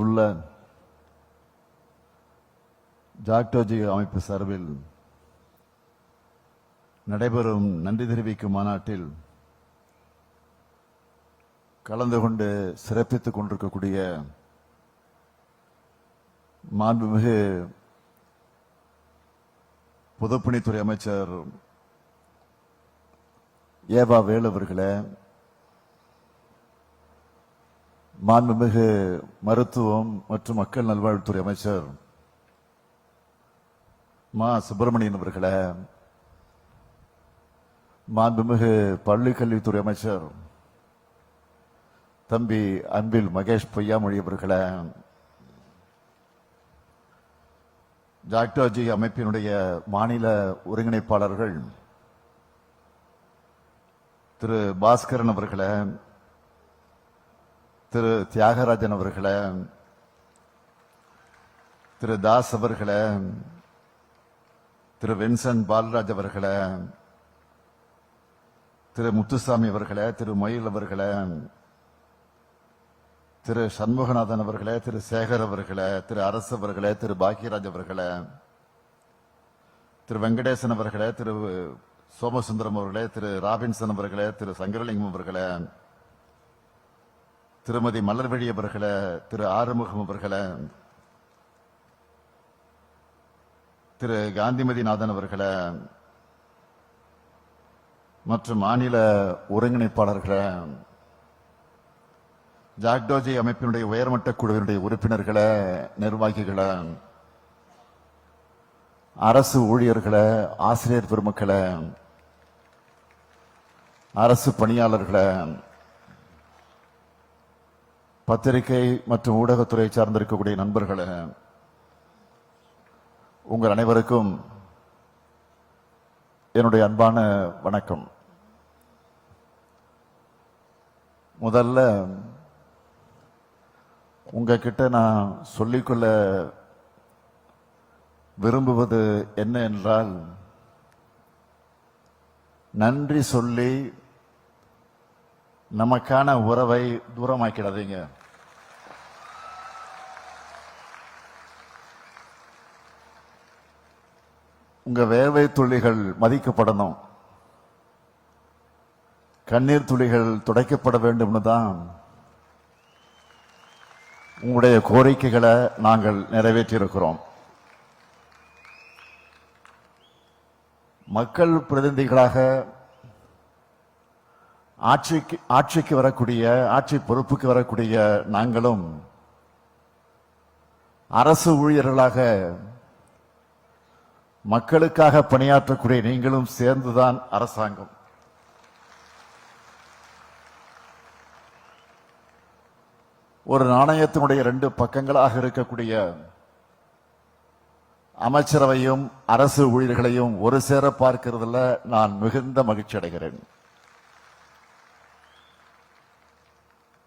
இன்றுள்ள ஜாக்டோஜி அமைப்பு சார்பில் நடைபெறும் நன்றி தெரிவிக்கும் மாநாட்டில் கலந்து கொண்டு சிறப்பித்துக் கொண்டிருக்கக்கூடிய மாண்புமிகு பொதுப்பணித்துறை அமைச்சர் ஏவா வேலு அவர்களே மாண்புமிகு மருத்துவம் மற்றும் மக்கள் நல்வாழ்வுத்துறை அமைச்சர் மா. சுப்பிரமணியன் அவர்களே மாண்புமிகு பள்ளி கல்வித்துறை அமைச்சர் தம்பி அன்பில் மகேஷ் பொய்யாமொழி அவர்களே ஜாக்டோஜி அமைப்பினுடைய மாநில ஒருங்கிணைப்பாளர்கள் திரு பாஸ்கரன் அவர்களே திரு தியாகராஜன் அவர்களை திரு தாஸ் அவர்களை திரு வின்சன் பாலராஜ் அவர்களை திரு முத்துசாமி அவர்களே திரு மயில் அவர்களே திரு சண்முகநாதன் அவர்களே திரு சேகர் அவர்களே திரு அரசு அவர்களே திரு பாக்யராஜ் அவர்களே திரு வெங்கடேசன் அவர்களே திரு சோமசுந்தரம் அவர்களே திரு ராபின்சன் அவர்களே திரு சங்கரலிங்கம் அவர்களே திருமதி மலர்வழி அவர்களை திரு ஆறுமுகம் அவர்களை திரு காந்திமதி நாதன் மற்றும் மாநில ஒருங்கிணைப்பாளர்களை ஜாக்டோஜி அமைப்பினுடைய உயர்மட்ட குழுவினுடைய உறுப்பினர்களை நிர்வாகிகளை அரசு ஊழியர்களை ஆசிரியர் பெருமக்களை அரசு பணியாளர்களை பத்திரிகை மற்றும் ஊடகத்துறை சார்ந்திருக்கக்கூடிய நண்பர்களே உங்கள் அனைவருக்கும் என்னுடைய அன்பான வணக்கம். முதல்ல உங்ககிட்ட நான் சொல்லிக்கொள்ள விரும்புவது என்ன என்றால் நன்றி சொல்லி நமக்கான உறவை தூரமாக்கிடாதீங்க. உங்க வேர்வை துளிகள் மதிக்கப்படணும். கண்ணீர் துளிகள் துடைக்கப்பட வேண்டும்னு தான் உங்களுடைய கோரிக்கைகளை நாங்கள் நிறைவேற்றியிருக்கிறோம். மக்கள் பிரதிநிதிகளாக ஆட்சிக்கு ஆட்சிக்கு வரக்கூடிய ஆட்சி பொறுப்புக்கு வரக்கூடிய நாங்களும் அரசு ஊழியர்களாக மக்களுக்காக பணியாற்றக்கூடிய நீங்களும் சேர்ந்துதான் அரசாங்கம். ஒரு நாணயத்தினுடைய ரெண்டு பக்கங்களாக இருக்கக்கூடிய அமைச்சரவையும் அரசு ஊழியர்களையும் ஒரு சேர பார்க்கிறதுல நான் மிகுந்த மகிழ்ச்சி அடைகிறேன்.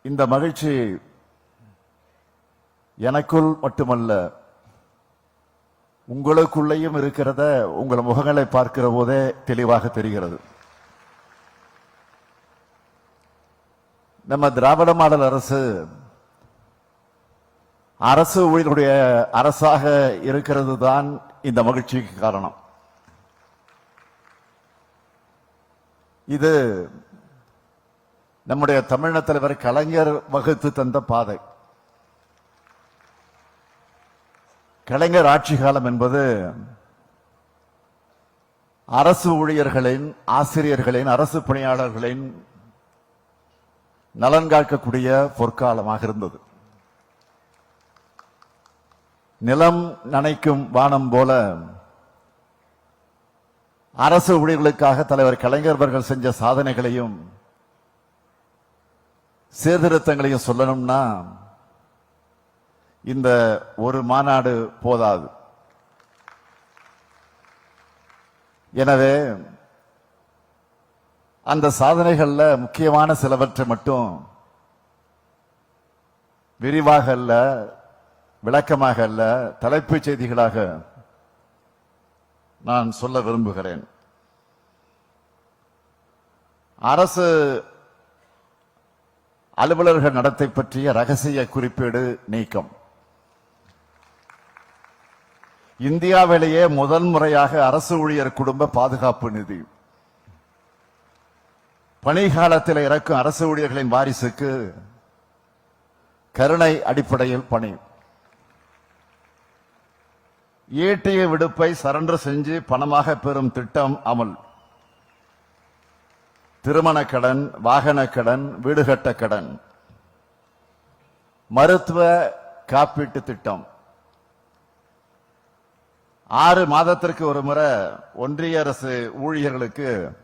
இந்த மகிழ்ச்சி எனக்குள் மட்டுமல்ல உங்களுக்குள்ளேயும் இருக்கிறத உங்கள் முகங்களை பார்க்கிற போதே தெளிவாக தெரிகிறது. நம்ம திராவிட மாடல் அரசு அரசு ஊழியர்களுடைய அரசாக இருக்கிறது தான் இந்த மகிழ்ச்சிக்கு காரணம். இது நம்முடைய தமிழக தலைவர் கலைஞர் வகுத்து தந்த பாதை. கலைஞர் ஆட்சி காலம் என்பது அரசு ஊழியர்களின் ஆசிரியர்களின் அரசு பணியாளர்களின் நலன் காக்கக்கூடிய பொற்காலமாக இருந்தது. நிலம் நனைக்கும் வானம் போல அரசு ஊழியர்களுக்காக தலைவர் கலைஞர் அவர்கள் செஞ்ச சாதனைகளையும் சீர்திருத்தங்களையும் சொல்லணும்னா இந்த ஒரு மாநாடு போதாது. எனவே அந்த சாதனைகள்ல முக்கியமான சிலவற்றை மட்டும் விரிவாக அல்ல விளக்கமாக அல்ல தலைப்புச் செய்திகளாக நான் சொல்ல விரும்புகிறேன். அரசு அலுவலர்கள் நடத்தை பற்றிய ரகசிய குறிப்பீடு நீக்கம். இந்தியாவிலேயே முதல் முறையாக அரசு ஊழியர் குடும்ப பாதுகாப்பு நிதி. பணிகாலத்தில் இறக்கும் அரசு ஊழியர்களின் வாரிசுக்கு கருணை அடிப்படையில் பணி. ஈட்டிய விடுப்பை சரண்டர் செஞ்சு பணமாக பெறும் திட்டம் அமல். திருமண கடன் வாகன கடன் வீடு கட்ட கடன். மருத்துவ காப்பீட்டு திட்டம். ஆறு மாதத்திற்கு ஒரு முறை ஒன்றிய அரசு ஊழியர்களுக்கு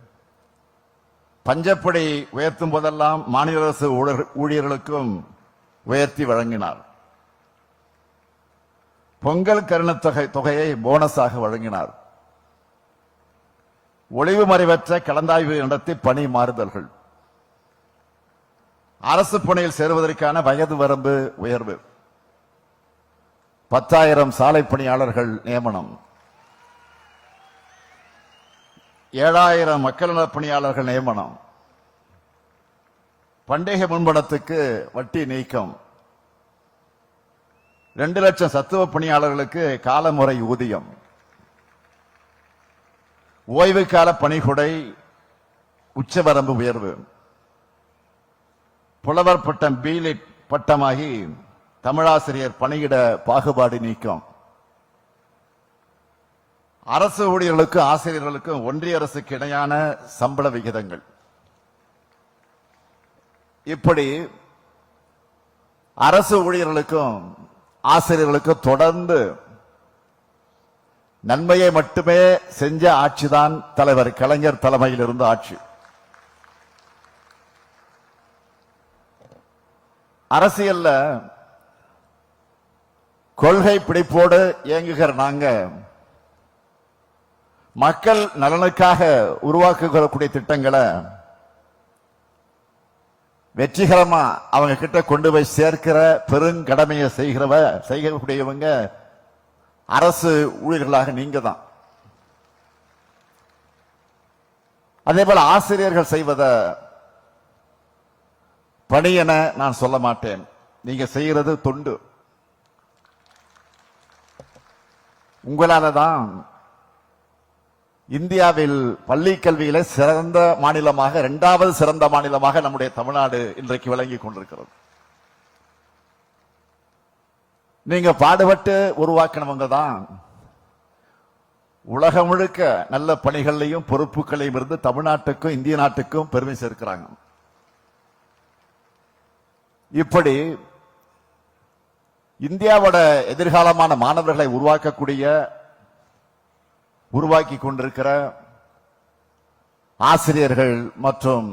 பஞ்சப்படி உயர்த்தும் போதெல்லாம் மாநில அரசு ஊழியர்களுக்கும் உயர்த்தி வழங்கினார். பொங்கல் கருணத்தொகை தொகையை போனஸாக வழங்கினார். ஒளிவு மறைவற்ற கலந்தாய்வு நடத்தி பணி மாறுதல்கள். அரசு பணியில் சேருவதற்கான வயது வரம்பு உயர்வு. பத்தாயிரம் சாலை பணியாளர்கள் நியமனம். ஏழாயிரம் மக்கள் நல பணியாளர்கள் நியமனம். பண்டிகை முன்பணத்துக்கு வட்டி நீக்கம். ரெண்டு லட்சம் சத்துவ பணியாளர்களுக்கு காலமுறை ஊதியம். ஓய்வு கால பணிகொடை உச்சவரம்பு உயர்வு. புலவர் பட்டம் பீலிட் பட்டமாகி தமிழாசிரியர் பணியிட பாகுபாடு நீக்கம். அரசு ஊழியர்களுக்கும் ஆசிரியர்களுக்கும் ஒன்றிய அரசுக்கு இணையான சம்பள விகிதங்கள். இப்படி அரசு ஊழியர்களுக்கும் ஆசிரியர்களுக்கும் தொடர்ந்து நன்மையை மட்டுமே செஞ்ச ஆட்சிதான் தலைவர் கலைஞர் தலைமையில் இருந்த ஆட்சி. அரசியல்ல கொள்கை பிடிப்போடு இயங்குகிற நாங்க மக்கள் நலனுக்காக உருவாக்கக்கூடிய திட்டங்களை வெற்றிகரமா அவங்க கிட்ட கொண்டு போய் சேர்க்கிற பெருங்கடமையை செய்கிறவ செய்யக்கூடியவங்க அரசு ஊழியர்களாக நீங்க தான் அதே போல ஆசிரியர்கள் செய்வத பணி என நான் சொல்ல மாட்டேன். நீங்க செய்கிறது தொண்டு. உங்களால தான் இந்தியாவில் பள்ளி கல்வியில சிறந்த மாநிலமாக இரண்டாவது சிறந்த மாநிலமாக நம்முடைய தமிழ்நாடு இன்றைக்கு விளங்கி கொண்டிருக்கிறது. நீங்க பாடுபட்டு உருவாக்கினவங்க தான் உலகம் முழுக்க நல்ல பணிகளையும் பொறுப்புகளையும் இருந்து தமிழ்நாட்டுக்கும் இந்திய நாட்டுக்கும் பெருமை சேர்க்கிறாங்க. இப்படி இந்தியாவோட எதிர்காலமான மாணவர்களை உருவாக்கக்கூடிய உருவாக்கி கொண்டிருக்கிற ஆசிரியர்கள் மற்றும்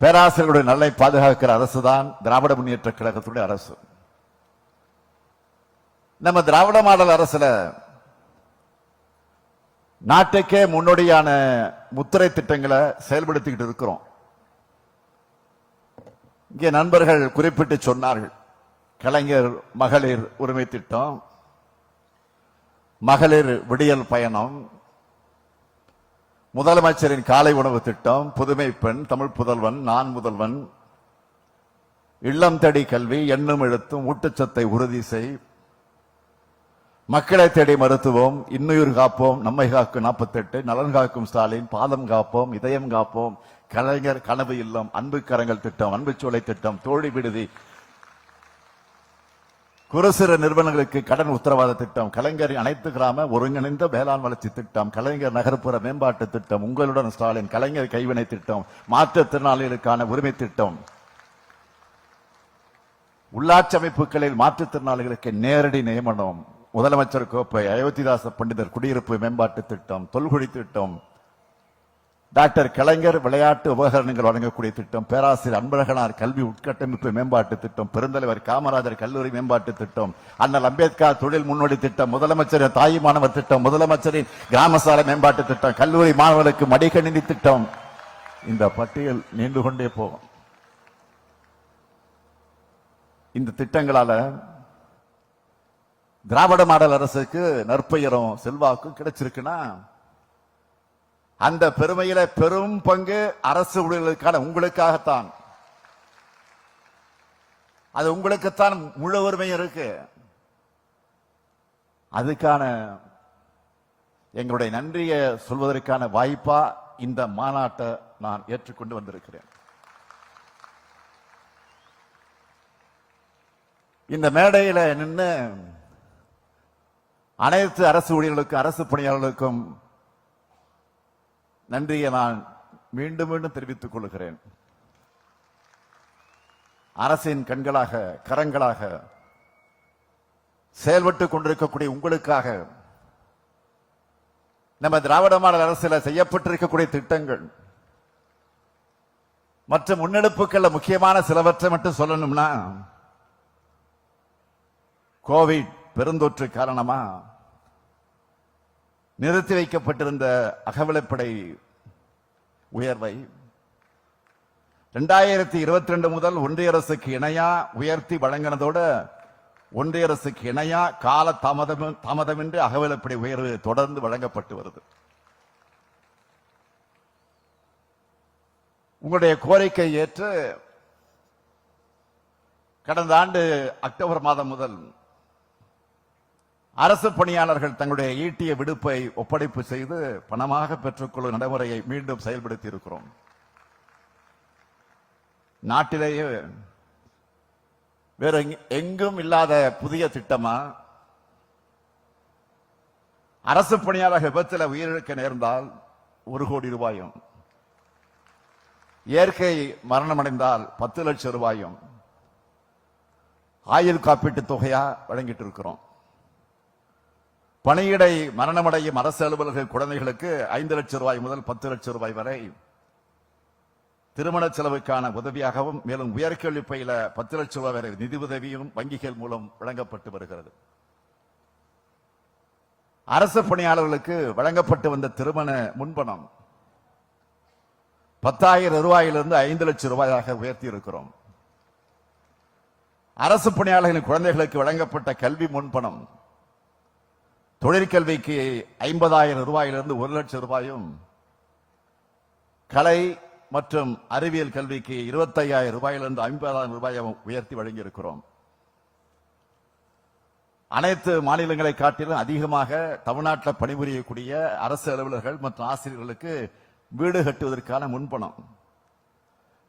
பேராசிரியர்களுடைய நலனை பாதுகாக்கிற அரசு தான் திராவிட முன்னேற்ற கழகத்துடைய அரசு. நம்ம திராவிட மாடல் அரசுல நாட்டுக்கே முன்னோடியான முத்திரை திட்டங்களை செயல்படுத்திக்கிட்டு இருக்கிறோம். இங்கே நண்பர்கள் குறிப்பிட்டு சொன்னார்கள். கலைஞர் மகளிர் உரிமை திட்டம் மகளிர் விடியல் பயணம் முதலமைச்சரின் காலை உணவு திட்டம் புதுமை பெண் தமிழ் புதல்வன் நான் முதல்வன் இல்லம் தேடி கல்வி எண்ணும் எழுத்தும் ஊட்டச்சத்தை உறுதி செய் மக்களை தேடி மருத்துவம் இன்னுயிர் காப்போம் நம்மை காக்கும் நாற்பத்தெட்டு நலன் காக்கும் ஸ்டாலின் பாதம் காப்போம் இதயம் காப்போம் கலைஞர் கனவு இல்லம் அன்பு கரங்கள் திட்டம் அன்பு சோலை திட்டம் தோழி விடுதி குறுசிறு நிறுவனங்களுக்கு கடன் உத்தரவாத திட்டம் கலைஞர் அனைத்து கிராம ஒருங்கிணைந்த வேளாண் வளர்ச்சி திட்டம் கலைஞர் நகர்ப்புற மேம்பாட்டு திட்டம் உங்களுடன் ஸ்டாலின் கலைஞர் கைவினை திட்டம் மாற்றுத்திறனாளிகளுக்கான உரிமை திட்டம். உள்ளாட்சி அமைப்புகளில் மாற்றுத்திறனாளிகளுக்கு நேரடி நியமனம். முதலமைச்சர் கோப்பை அயோத்திதாச பண்டிதர் குடியிருப்பு மேம்பாட்டு திட்டம் தொல்குடி திட்டம் டாக்டர் கலைஞர் விளையாட்டு உபகரணங்கள் வழங்கக்கூடிய திட்டம் பேராசிரியர் அன்பழகனார் கல்வி உட்கட்டமைப்பு மேம்பாட்டு திட்டம் பெருந்தலைவர் காமராஜர் கல்லூரி மேம்பாட்டு திட்டம் அண்ணல் அம்பேத்கர் தொழில் முன்னோடி திட்டம் முதலமைச்சரின் தாய் மாணவர் திட்டம் முதலமைச்சரின் கிராமசாலை மேம்பாட்டு திட்டம் கல்லூரி மாணவர்களுக்கு மடிக்கணினி திட்டம். இந்த பட்டியல் நீண்டு கொண்டே போகும். இந்த திட்டங்களால திராவிட மாடல் அரசுக்கு நற்பெயரும் செல்வாக்கும் கிடைச்சிருக்குன்னா அந்த பெருமையில பெரும் பங்கு அரசு ஊழியர்களுக்கான உங்களுக்காகத்தான். அது உங்களுக்குத்தான் முழு உரிமை இருக்கு. அதுக்கான எங்களுடைய நன்றியை சொல்வதற்கான வாய்ப்பா இந்த மாநாட்டை நான் ஏற்றுக்கொண்டு வந்திருக்கிறேன். இந்த மேடையில் நின்று அனைத்து அரசு ஊழியர்களுக்கும் அரசு பணியாளர்களுக்கும் நன்றியை நான் மீண்டும் மீண்டும் தெரிவித்துக் கொள்கிறேன். அரசின் கண்களாக கரங்களாக செயல்பட்டுக் கொண்டிருக்கக்கூடிய உங்களுக்காக நம்ம திராவிட மாடல் அரசில் செய்யப்பட்டிருக்கக்கூடிய திட்டங்கள் மற்ற முன்னெடுப்புகள்ல முக்கியமான சிலவற்றை மட்டும் சொல்லணும்னா கோவிட் பெருந்தொற்று காரணமா நிறுத்தி வைக்கப்பட்டிருந்த அகவலைப்படை உயர்வை ரெண்டாயிரத்தி இருபத்தி ரெண்டு முதல் ஒன்றிய அரசுக்கு இணையா உயர்த்தி வழங்கினதோட ஒன்றிய அரசுக்கு இணையா கால தாமதம் தாமதமின்றி அகவிலைப்படை உயர்வு தொடர்ந்து வழங்கப்பட்டு வருது. உங்களுடைய கோரிக்கை ஏற்று கடந்த ஆண்டு அக்டோபர் மாதம் முதல் அரசு பணியாளர்கள் தங்களுடைய ஈட்டிய விடுப்பை ஒப்படைப்பு செய்து பணமாக பெற்றுக்கொள்ளும் நடைமுறையை மீண்டும் செயல்படுத்தி இருக்கிறோம் நாட்டிலேயே வேற எங்கும் இல்லாத புதிய திட்டமா? அரசு பணியாளர் விபத்தில் உயிரிழக்க நேர்ந்தால் ஒரு கோடி ரூபாயும். இயற்கை மரணமடைந்தால் பத்து லட்சம் ரூபாயும். ஆயுள் காப்பீட்டு தொகையா வழங்கிட்டு இருக்கிறோம். பணியிடை மரணமடையும் அரசு அலுவலர்கள் குழந்தைகளுக்கு ஐந்து லட்சம் ரூபாய் முதல் பத்து லட்சம் ரூபாய் வரை திருமண செலவுக்கான உதவியாகவும் மேலும் உயர்கல்வி பயில பத்து லட்சம் ரூபாய் வரை நிதி உதவியும் வங்கிகள் மூலம் வழங்கப்பட்டு வருகிறது. அரசு பணியாளர்களுக்கு வழங்கப்பட்டு வந்த திருமண முன்பணம் பத்தாயிரம் ரூபாயிலிருந்து ஐந்து லட்சம் ரூபாயாக உயர்த்தி இருக்கிறோம் அரசு பணியாளர்களின் குழந்தைகளுக்கு வழங்கப்பட்ட கல்வி முன்பணம் தொழிற்கல்விக்கு ஐம்பதாயிரம் ரூபாயிலிருந்து ஒரு லட்சம் ரூபாயும் கலை மற்றும் அறிவியல் கல்விக்கு இருபத்தையாயிரம் ரூபாயிலிருந்து ஐம்பதாயிரம் ரூபாயும் உயர்த்தி வழங்கியிருக்கிறோம். அனைத்து மாநிலங்களை காட்டிலும் அதிகமாக தமிழ்நாட்டில் பணிபுரியக்கூடிய அரசு அலுவலர்கள் மற்றும் ஆசிரியர்களுக்கு வீடு கட்டுவதற்கான முன்பணம்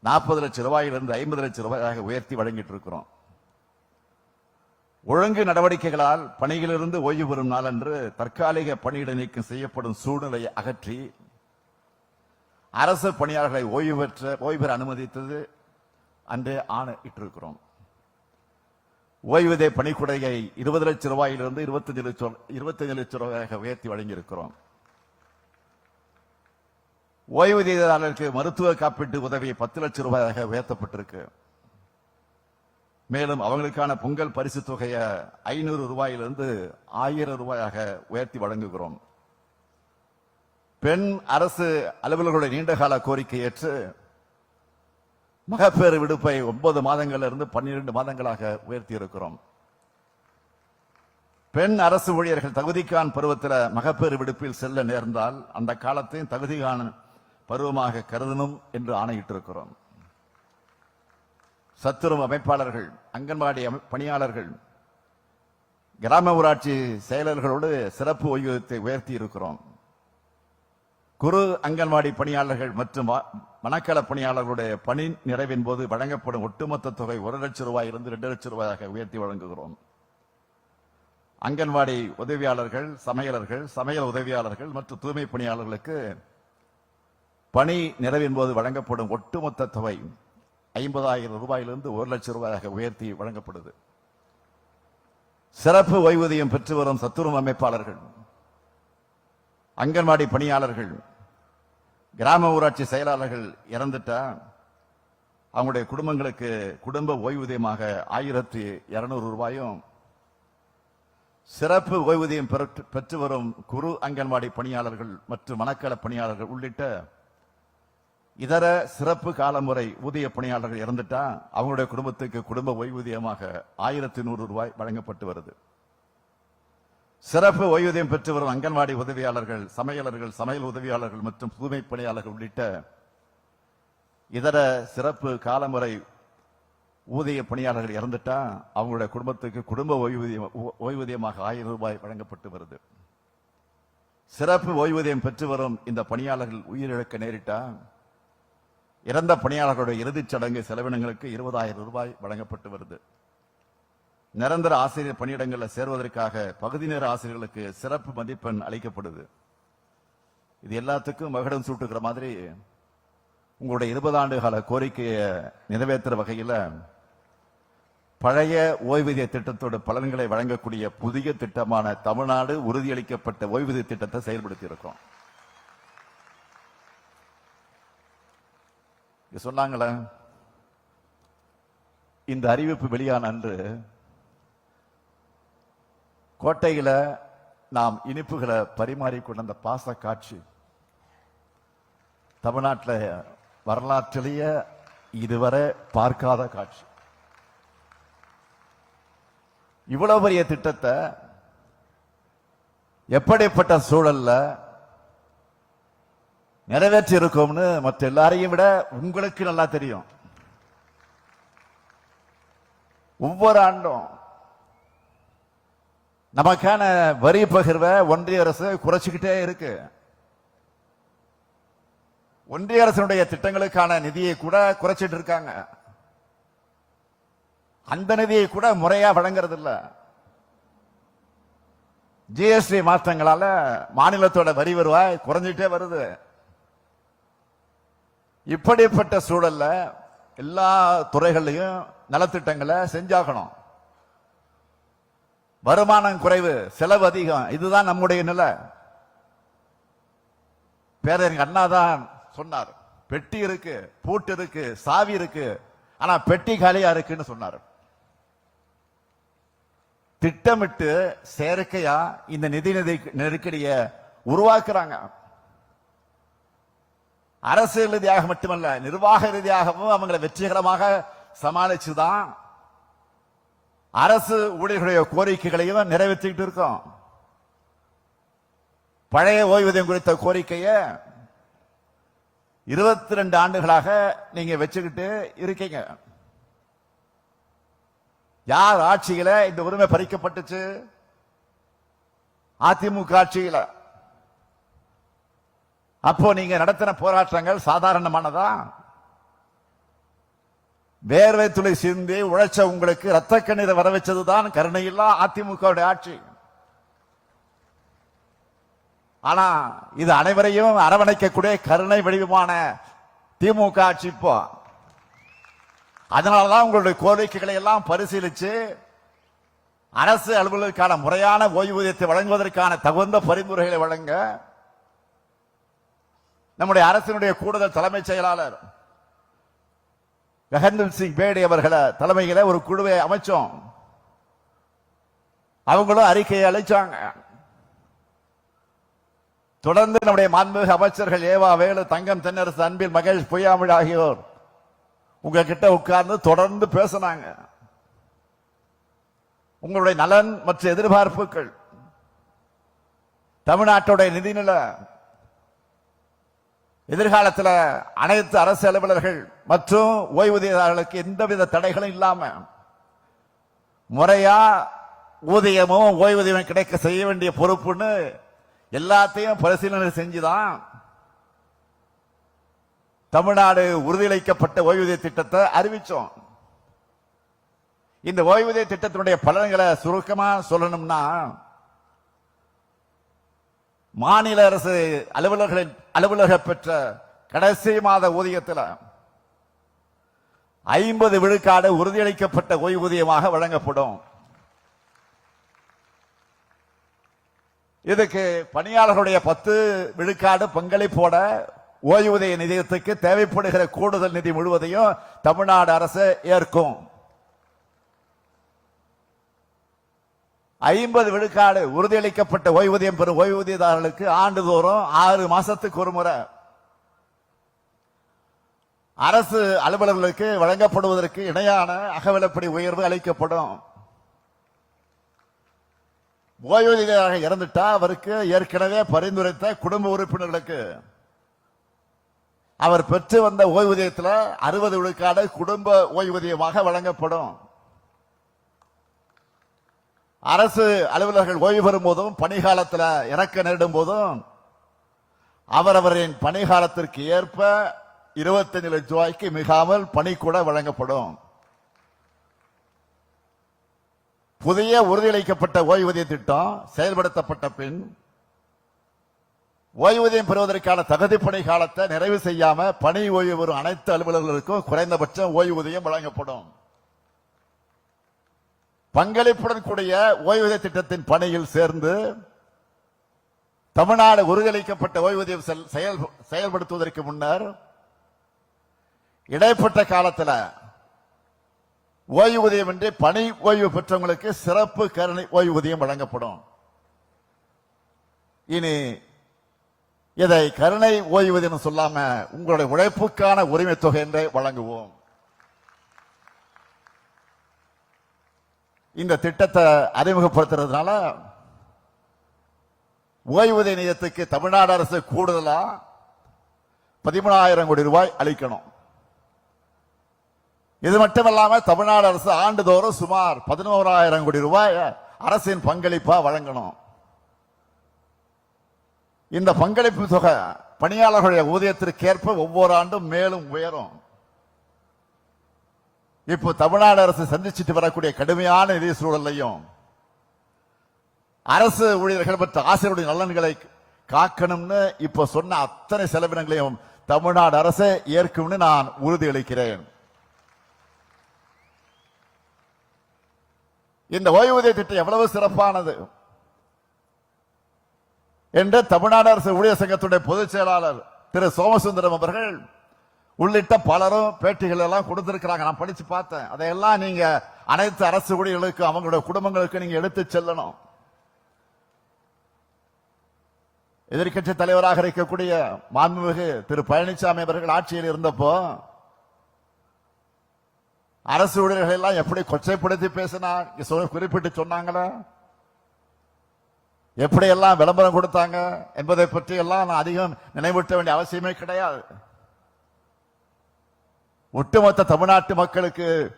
நாற்பது லட்சம் ரூபாயிலிருந்து ஐம்பது லட்சம் ரூபாயாக உயர்த்தி வழங்கிட்டு இருக்கிறோம். ஒழுங்கு நடவடிக்கைகளால் பணியிலிருந்து ஓய்வு பெறும் நாளன்று தற்காலிக பணியிட நீக்கம் செய்யப்படும் சூழ்நிலையை அகற்றி அரசு பணியாளர்களை ஓய்வு பெற்ற ஓய்வு பெற அனுமதித்தது அன்றே ஆணையிட்டிருக்கிறோம் ஓய்வூதிய பணிக்குடையை இருபது லட்சம் ரூபாயிலிருந்து இருபத்தஞ்சு லட்சம் இருபத்தஞ்சு லட்சம் ரூபாயாக உயர்த்தி வழங்கியிருக்கிறோம். ஓய்வூதியதாரர்களுக்கு மருத்துவ காப்பீட்டு உதவி பத்து லட்சம் ரூபாயாக உயர்த்தப்பட்டிருக்கு. மேலும் அவங்களுக்கான பொங்கல் பரிசு தொகையை ஐநூறு ரூபாயிலிருந்து ஆயிரம் ரூபாயாக உயர்த்தி வழங்குகிறோம். பெண் அரசு அலுவலர்களுடைய நீண்டகால கோரிக்கை ஏற்று மகப்பேறு விடுப்பை ஒன்பது மாதங்கள்ல இருந்து பன்னிரண்டு மாதங்களாக உயர்த்தி இருக்கிறோம் பெண் அரசு ஊழியர்கள் தகுதிக்கான் பருவத்தில் மகப்பேறு விடுப்பில் செல்ல நேர்ந்தால் அந்த காலத்தையும் தகுதிகான பருவமாக கருதணும் என்று ஆணையிட்டிருக்கிறோம். சத்துருவ அமைப்பாளர்கள் அங்கன்வாடி அமை- பணியாளர்கள் கிராம ஊராட்சி செயலர்களோடு சிறப்பு ஓய்வூதியத்தை உயர்த்தி இருக்கிறோம். குறு அங்கன்வாடி பணியாளர்கள் மற்றும் வ- மனக்கள பணியாளர்களுடைய பணி நிறைவின் போது வழங்கப்படும் ஒட்டுமொத்த தொகை ஒரு லட்சம் ரூபாய் இருந்து ரெண்டு லட்சம் ரூபாயாக உயர்த்தி வழங்குகிறோம். அங்கன்வாடி உதவியாளர்கள் சமையலர்கள் சமையல் உதவியாளர்கள் மற்றும் தூய்மை பணியாளர்களுக்கு பணி நிறைவின் போது வழங்கப்படும் ஒட்டுமொத்த தொகை ஐம்பதாயிரம் ரூபாயிலிருந்து ஒரு லட்சம் ரூபாயாக உயர்த்தி வழங்கப்படுது. சிறப்பு ஓய்வூதியம் பெற்று வரும் சத்துருவ அமைப்பாளர்கள் அங்கன்வாடி பணியாளர்கள் கிராம ஊராட்சி செயலாளர்கள் இறந்துட்டா அவங்களுடைய குடும்பங்களுக்கு குடும்ப ஓய்வூதியமாக ஆயிரத்தி இருநூறு ரூபாயும் சிறப்பு ஓய்வூதியம் பெற்று- பெற்று வரும் குறு அங்கன்வாடி பணியாளர்கள் மற்றும் மனக்கள பணியாளர்கள் உள்ளிட்ட இதர சிறப்பு காலமுறை ஊதிய பணியாளர்கள் இறந்துட்டா அவங்களுடைய குடும்பத்துக்கு குடும்ப ஓய்வூதியமாக ஆயிரத்தி நூறு ரூபாய் வழங்கப்பட்டு வருது. சிறப்பு ஓய்வூதியம் பெற்று வரும் அங்கன்வாடி உதவியாளர்கள் சமையலர்கள் சமையல் உதவியாளர்கள் மற்றும் தூய்மை பணியாளர்கள் உள்ளிட்ட இதர சிறப்பு காலமுறை ஊதிய பணியாளர்கள் இறந்துட்டா அவங்களுடைய குடும்பத்துக்கு குடும்ப ஓய்வூதியம் ஓய்வூதியமாக ஆயிரம் ரூபாய் வழங்கப்பட்டு வருது. சிறப்பு ஓய்வூதியம் பெற்று வரும் இந்த பணியாளர்கள் உயிரிழக்க நேரிட்டா இறந்த பணியாளர்களுடைய இறுதிச் சடங்கு செலவினங்களுக்கு இருபதாயிரம் ரூபாய் வழங்கப்பட்டு வருது. நிரந்தர ஆசிரியர் பணியிடங்களில் சேர்வதற்காக பகுதி நேர ஆசிரியர்களுக்கு சிறப்பு மதிப்பெண் அளிக்கப்படுது. இது எல்லாத்துக்கும் மகுடம் சூட்டுகிற மாதிரி உங்களுடைய இருபது ஆண்டு கால கோரிக்கையை நிறைவேற்றுற வகையில் பழைய ஓய்வூதிய திட்டத்தோட பலன்களை வழங்கக்கூடிய புதிய திட்டமான தமிழ்நாடு உறுதியளிக்கப்பட்ட ஓய்வூதிய திட்டத்தை செயல்படுத்தி இருக்கோம் சொன்னாங்களே இந்த அறிவிப்பு வெளியான அன்று கோட்டையில நாம் இனிப்புகளை பரிமாறிக்கொண்ட அந்த பாச காட்சி தமிழ்நாட்டில் வரலாற்றிலேயே இதுவரை பார்க்காத காட்சி. இவ்வளவு பெரிய திட்டத்தை எப்படிப்பட்ட சூழல்ல நிறைவேற்றி இருக்கோம்னு மற்ற எல்லாரையும் விட உங்களுக்கு நல்லா தெரியும். ஒவ்வொரு ஆண்டும் நமக்கான வரி பகிர்வை ஒன்றிய அரசு குறைச்சிக்கிட்டே இருக்கு. ஒன்றிய அரசனுடைய திட்டங்களுக்கான நிதியை கூட குறைச்சிட்டு இருக்காங்க. அந்த நிதியை கூட முறையா வழங்குறது இல்ல ஜிஎஸ்டி மாற்றங்களால மாநிலத்தோட வரி வருவாய் குறைஞ்சிட்டே வருது. இப்படிப்பட்ட சூழல்ல எல்லா துறைகள்லையும் நலத்திட்டங்களை செஞ்சாகணும். வருமானம் குறைவு செலவு அதிகம் இதுதான் நம்முடைய நிலை. பேரறிஞர் அண்ணா தான் சொன்னார். பெட்டி இருக்கு பூட்டு இருக்கு சாவி இருக்கு ஆனா பெட்டி காலியா இருக்குன்னு சொன்னார். திட்டமிட்டு செயற்கையா இந்த நிதி நிதி நெருக்கடியை உருவாக்குறாங்க. அரசு ரீதியாக மட்டுமல்ல நிர்வாக ரீதியாகவும் அவங்களை வெற்றிகரமாக சமாளிச்சுதான் அரசு ஊழியர்களுடைய கோரிக்கைகளையும் நிறைவேற்றிட்டு இருக்கோம். பழைய ஓய்வூதியம் குறித்த கோரிக்கையை இருபத்தி ரெண்டு ஆண்டுகளாக நீங்க வச்சுக்கிட்டு இருக்கீங்க. யார் ஆட்சியில இந்த உரிமை பறிக்கப்பட்டுச்சு? அதிமுக ஆட்சியில. அப்போ நீங்க நடத்தின போராட்டங்கள் சாதாரணமானதா? வேர்வை துளை சிந்தி உழைச்ச உங்களுக்கு ரத்த கண்ணீரை வர வச்சதுதான் கருணையில்லா அதிமுகவுடைய ஆட்சி. ஆனா இது அனைவரையும் அரவணைக்கக்கூடிய கருணை வடிவமான திமுக ஆட்சி இப்போ. அதனாலதான் உங்களுடைய கோரிக்கைகளை எல்லாம் பரிசீலிச்சு அரசு அலுவலருக்கான முறையான ஓய்வூதியத்தை வழங்குவதற்கான தகுந்த பரிந்துரைகளை வழங்க நம்முடைய அரசினுடைய கூடுதல் தலைமைச் செயலாளர். ககன்தீப் சிங் பேடி அவர்களை தலைமையில ஒரு குழுவை அமைச்சோம். அவங்களும் அறிக்கையை அழைச்சாங்க தொடர்ந்து நம்முடைய மாண்புமிகு அமைச்சர்கள் ஏவா வேலு தங்கம் தென்னரசு அன்பில் மகேஷ் பொய்யாமிழ் ஆகியோர் உங்ககிட்ட உட்கார்ந்து தொடர்ந்து பேசினாங்க. உங்களுடைய நலன் மற்றும் எதிர்பார்ப்புகள் தமிழ்நாட்டுடைய நிதிநிலை எதிர்காலத்தில் அனைத்து அரசு அலுவலர்கள் மற்றும் ஓய்வூதியதாரர்களுக்கு எந்தவித தடைகளும் இல்லாம முறையா ஊதியமும் ஓய்வூதியமும் கிடைக்க செய்ய வேண்டிய பொறுப்புன்னு எல்லாத்தையும் பரிசீலனை செஞ்சுதான் தமிழ்நாடு உறுதியளிக்கப்பட்ட ஓய்வூதிய திட்டத்தை அறிவிச்சோம். இந்த ஓய்வூதிய திட்டத்தினுடைய பலன்களை சுருக்கமா சொல்லணும்னா மாநில அரசு அலுவலர்களின் அலுவலக பெற்ற கடைசி மாத ஊதியத்தில் ஐம்பது விழுக்காடு உறுதியளிக்கப்பட்ட ஓய்வூதியமாக வழங்கப்படும். இதுக்கு பணியாளர்களுடைய பத்து விழுக்காடு பங்களிப்போட ஓய்வூதிய நிதியத்துக்கு தேவைப்படுகிற கூடுதல் நிதி முழுவதையும் தமிழ்நாடு அரசு ஏற்கும். ஐம்பது விழுக்காடு உறுதியளிக்கப்பட்ட ஓய்வூதியம் பெறும் ஓய்வூதியதாரர்களுக்கு ஆண்டுதோறும் ஆறு மாசத்துக்கு ஒரு முறை. அரசு அலுவலர்களுக்கு வழங்கப்படுவதற்கு இணையான அகவிலப்படி உயர்வு அளிக்கப்படும். ஓய்வூதியராக இறந்துட்டா அவருக்கு ஏற்கனவே பரிந்துரைத்த குடும்ப உறுப்பினர்களுக்கு. அவர் பெற்று வந்த ஓய்வூதியத்தில் அறுபது விழுக்காடு குடும்ப ஓய்வூதியமாக வழங்கப்படும். அரசு அலுவலர்கள் ஓய்வு பெறும் போதும் பணிகாலத்தில் இறக்க நேரிடும் போதும் அவரவரின் பணிகாலத்திற்கு ஏற்ப இருபத்தஞ்சு லட்சம் ரூபாய்க்கு மிகாமல் பணி கூட வழங்கப்படும். புதிய உறுதியளிக்கப்பட்ட ஓய்வூதிய திட்டம் செயல்படுத்தப்பட்ட பின் ஓய்வூதியம் பெறுவதற்கான தகுதி பணி காலத்தை நிறைவு செய்யாம பணி ஓய்வு பெறும் அனைத்து அலுவலர்களுக்கும் குறைந்தபட்சம் ஓய்வூதியம் வழங்கப்படும். பங்களிப்புடன் கூடிய ஓய்வூதிய திட்டத்தின் பணியில் சேர்ந்து தமிழ்நாடு உறுதியளிக்கப்பட்ட ஓய்வூதியம் செல்- செயல் செயல்படுத்துவதற்கு முன்னர் இடைப்பட்ட காலத்தில் ஓய்வூதியமின்றி பணி ஓய்வு பெற்றவங்களுக்கு சிறப்பு கருணை ஓய்வூதியம் வழங்கப்படும். இனி இதை கருணை ஓய்வூதியம் சொல்லாம உங்களுடைய உழைப்புக்கான உரிமை தொகை என்றே வழங்குவோம். இந்த திட்டத்தை அறிமுகப்படுத்துறதுனால ஓய்வூதிய நிதியத்துக்கு தமிழ்நாடு அரசு கூடுதலா பதிமூணாயிரம் கோடி ரூபாய் அளிக்கணும். இது மட்டுமல்லாம தமிழ்நாடு அரசு ஆண்டுதோறும் சுமார் பதினோராயிரம் கோடி ரூபாய் அரசின் பங்களிப்பா வழங்கணும். இந்த பங்களிப்பு தொகை பணியாளர்களுடைய ஊதியத்திற்கேற்ப ஒவ்வொரு ஆண்டும் மேலும் உயரும். இப்போ தமிழ்நாடு அரசு சந்திச்சுட்டு வரக்கூடிய கடுமையான நிதி சூழலையும் அரசு ஊழியர்கள் மற்றும் ஆசிரியருடைய நலன்களை காக்கணும்னு இப்ப சொன்ன அத்தனை செலவினங்களையும் தமிழ்நாடு அரசு ஏற்கும்னு நான் உறுதியளிக்கிறேன் இந்த ஓய்வூதிய திட்டம் எவ்வளவு சிறப்பானது என்று தமிழ்நாடு அரசு ஊழியர் சங்கத்துடைய பொதுச் செயலாளர் திரு சோமசுந்தரம் அவர்கள் உள்ளிட்ட பலரும் பேட்டிகள் எல்லாம் கொடுத்திருக்கிறாங்க. நான் படிச்சு பார்த்தேன். அதையெல்லாம் நீங்க அனைத்து அரசு ஊழியர்களுக்கும் அவங்களுடைய குடும்பங்களுக்கு நீங்க எடுத்து செல்லணும். எதிர்க்கட்சி தலைவராக இருக்கக்கூடிய மாண்புமிகு திரு பழனிசாமி அவர்கள் ஆட்சியில் இருந்தப்போ அரசு ஊழியர்கள் எல்லாம் எப்படி கொச்சைப்படுத்தி பேசினா குறிப்பிட்டு சொன்னாங்களா? எப்படி எல்லாம் விளம்பரம் கொடுத்தாங்க? என்பதை பற்றி எல்லாம் நான் அதிகம் நினைவூட்ட வேண்டிய அவசியமே கிடையாது. ஒட்டுமொத்த தமிழ்நாட்டு மக்களுக்கு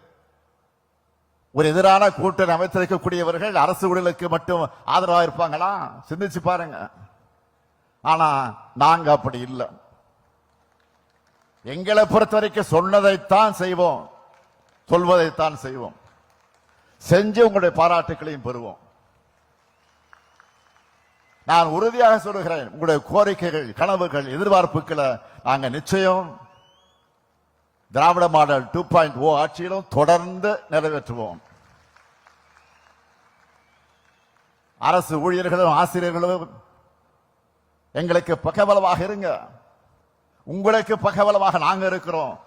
ஒரு எதிரான கூட்டணி அமைத்திருக்கக்கூடியவர்கள் அரசு ஊழலுக்கு மட்டும் ஆதரவாக இருப்பாங்களா? சிந்திச்சு பாருங்க. ஆனா நாங்க அப்படி இல்லை. எங்களை பொறுத்த வரைக்கும் சொன்னதைத்தான் செய்வோம். சொல்வதைத்தான் செய்வோம். செஞ்சு உங்களுடைய பாராட்டுகளையும் பெறுவோம். நான் உறுதியாக சொல்லுகிறேன். உங்களுடைய கோரிக்கைகள் கனவுகள் எதிர்பார்ப்புகளை நாங்கள் நிச்சயம் Dravida model two point O ஆட்சியிலும் தொடர்ந்து நிறைவேற்றுவோம். அரசு ஊழியர்களும் ஆசிரியர்களும் எங்களுக்கு பக்கபலமாக இருங்க. உங்களுக்கு பக்கபலமாக நாங்க இருக்கிறோம்.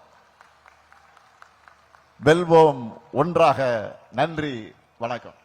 வெல்வோம். ஒன்றாக நன்றி வணக்கம்.